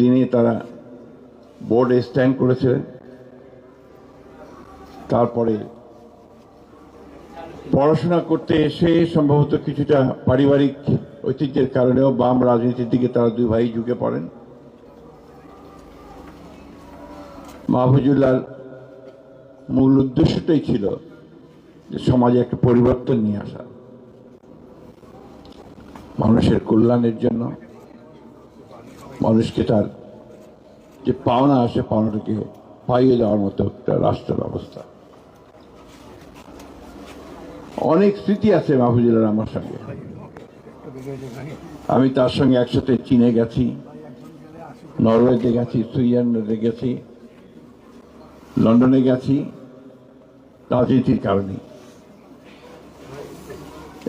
দিনে তারা বোর্ডে স্ট্যান্ড করেছিলেন। তারপরে পড়াশোনা করতে এসে সম্ভবত কিছুটা পারিবারিক ঐতিহ্যের কারণেও বাম রাজনীতির দিকে তারা দুই ভাই ঝুঁকে পড়েন। মাহফুজুল্লাহর মূল উদ্দেশ্যটাই ছিল যে সমাজে একটা পরিবর্তন নিয়ে আসা। মানুষের কল্যাণের জন্য মানুষকে তার যে পাওনা আসে পাওনাটাকে পাইয়ে দেওয়ার মতো একটা রাষ্ট্র ব্যবস্থা। অনেক স্মৃতি আছে মাহফুজুল্লাহ আমার সঙ্গে। আমি তার সঙ্গে একসাথে চীনে গেছি, নরওয়েতে গেছি, সুইজারল্যান্ডে গেছি, লন্ডনে গেছি, রাজনীতির কারণে।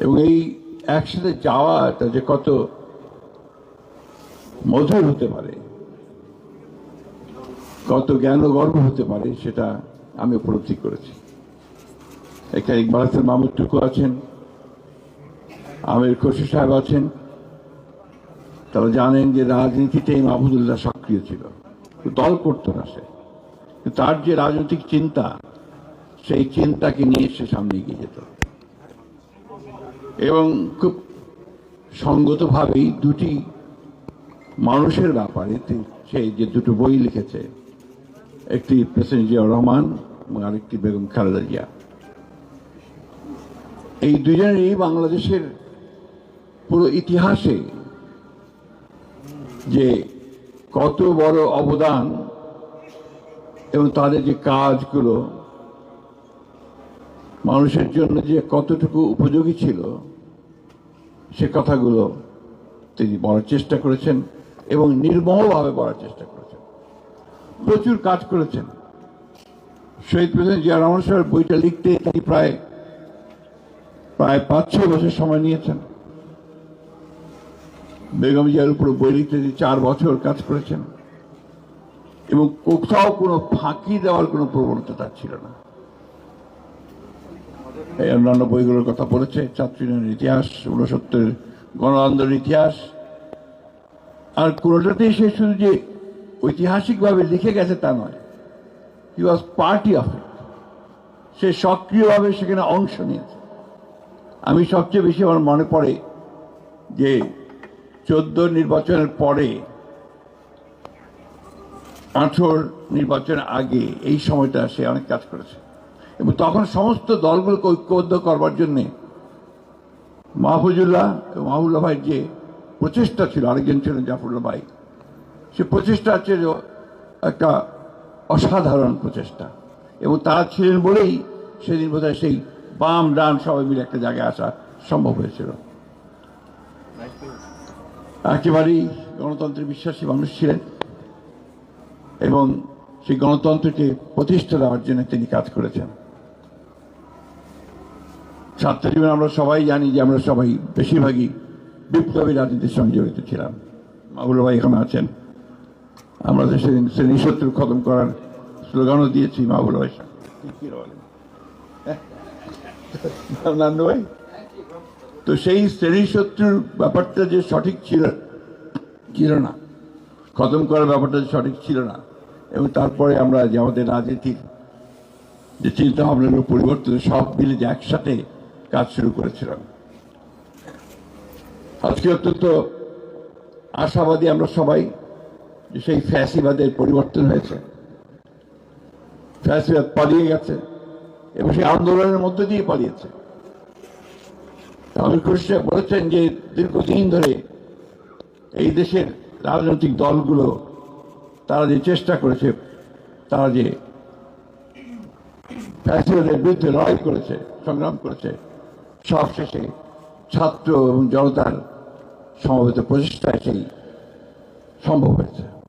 এবং এই একসাথে যাওয়াটা যে কত মধুর হতে পারে। কত জ্ঞান গর্ব হতে পারে, সেটা আমি উপলব্ধি করেছি। এখানে ইকবাল হাসান মাহমুদ টুকু আছেন, আমির খসু সাহেব আছেন। তারা জানেন যে রাজনীতিতে মাহমুদুল্লাহ সক্রিয় ছিল। দল করতো না সে। তার যে রাজনৈতিক চিন্তা, সেই চিন্তাকে নিয়ে সে সামনে এগিয়ে যেত। এবং খুব সঙ্গতভাবেই দুটি মানুষের ব্যাপারে সেই যে দুটো বই লিখেছে, একটি প্রেসিডেন্ট জিয়াউর রহমান এবং আরেকটি বেগম খালেদা জিয়া। এই দুজনেরই বাংলাদেশের পুরো ইতিহাসে যে কত বড় অবদান এবং তাদের যে কাজগুলো, মানুষের জন্য যে কতটুকু উপযোগী ছিল, সে কথাগুলো তিনি বলার চেষ্টা করেছেন। এবং নির্মমভাবে বলার চেষ্টা করেছেন। প্রচুর কাজ করেছেন। শহীদ প্রেসিডেন্ট জিয়া রহমান সাহেবের বইটা লিখতে তিনি প্রায় প্রায় পাঁচ ছ বছর সময় নিয়েছেন। বেগম জিয়ার উপর বই লিখতে তিনি চার বছর কাজ করেছেন। এবং কোথাও কোনো ফাঁকি দেওয়ার কোনো প্রবণতা তার ছিল না। এই অন্যান্য বইগুলোর কথা বলেছে, ছাত্রীনের ইতিহাস, ঊনসত্তরের গণ আন্দোলনের ইতিহাস আর কোনোটাতেই সে শুধু যে ঐতিহাসিকভাবে লিখে গেছে তা নয় হি ওয়াজ পার্টি অফ ইট সে সক্রিয়ভাবে সেখানে অংশ নিয়েছে। আমি সবচেয়ে বেশি আমার মনে পড়ে যে চোদ্দ নির্বাচনের পরে আঠেরোর নির্বাচনের আগে এই সময়টা সে অনেক কাজ করেছে। এবং তখন সমস্ত দলগুলোকে ঐক্যবদ্ধ করবার জন্যে মাহফুজুল্লাহ এবং মাহবুল্লাহ ভাইয়ের যে প্রচেষ্টা ছিল, আরেকজন ছিলেন জাফরুল্লাহ ভাই। সে প্রচেষ্টা যে একটা অসাধারণ প্রচেষ্টা। এবং তারা ছিলেন বলেই সেদিন বোধহয় সেই বাম ডান সবাই মিলে একটা জায়গায় আসা সম্ভব হয়েছিল। একেবারেই গণতন্ত্রে বিশ্বাসী মানুষ ছিলেন এবং সেই গণতন্ত্রকে প্রতিষ্ঠা দেওয়ার জন্য তিনি কাজ করেছেন। ছাত্র জীবনে আমরা সবাই জানি যে আমরা সবাই বেশিরভাগই বিপ্লবী রাজনীতির সঙ্গে জড়িত ছিলাম। মাগুল ভাই এখানে আছেন। আমরা তো সেদিন শ্রেণি শত্রু খতম করার স্লোগানও দিয়েছি মাহবুল ভাই? হ্যাঁ? ভাই? তো সেই শ্রেণি শত্রুর ব্যাপারটা যে সঠিক ছিল ছিল না। খতম করার ব্যাপারটা যে সঠিক ছিল না। এবং তারপরে আমরা যে আমাদের রাজনীতির যে চিন্তা ভাবনাগুলো পরিবর্তন, সব মিলে যে একসাথে কাজ শুরু করেছিলাম। আজকে অত্যন্ত আশাবাদী আমরা সবাই যে সেই ফ্যাসিবাদের পরিবর্তন হয়েছে। ফ্যাসিবাদ পালিয়ে গেছে এবং সেই আন্দোলনের মধ্যে দিয়ে পালিয়েছে। আমির খুশি বলেছেন যে দীর্ঘদিন ধরে এই দেশের রাজনৈতিক দলগুলো তারা যে চেষ্টা করেছে, তারা যে ফ্যাসিবাদের বিরুদ্ধে লড়াই করেছে, সংগ্রাম করেছে, সব শেষে ছাত্র এবং জনতার সমবেত প্রচেষ্টায় সেই সম্ভব হয়েছে।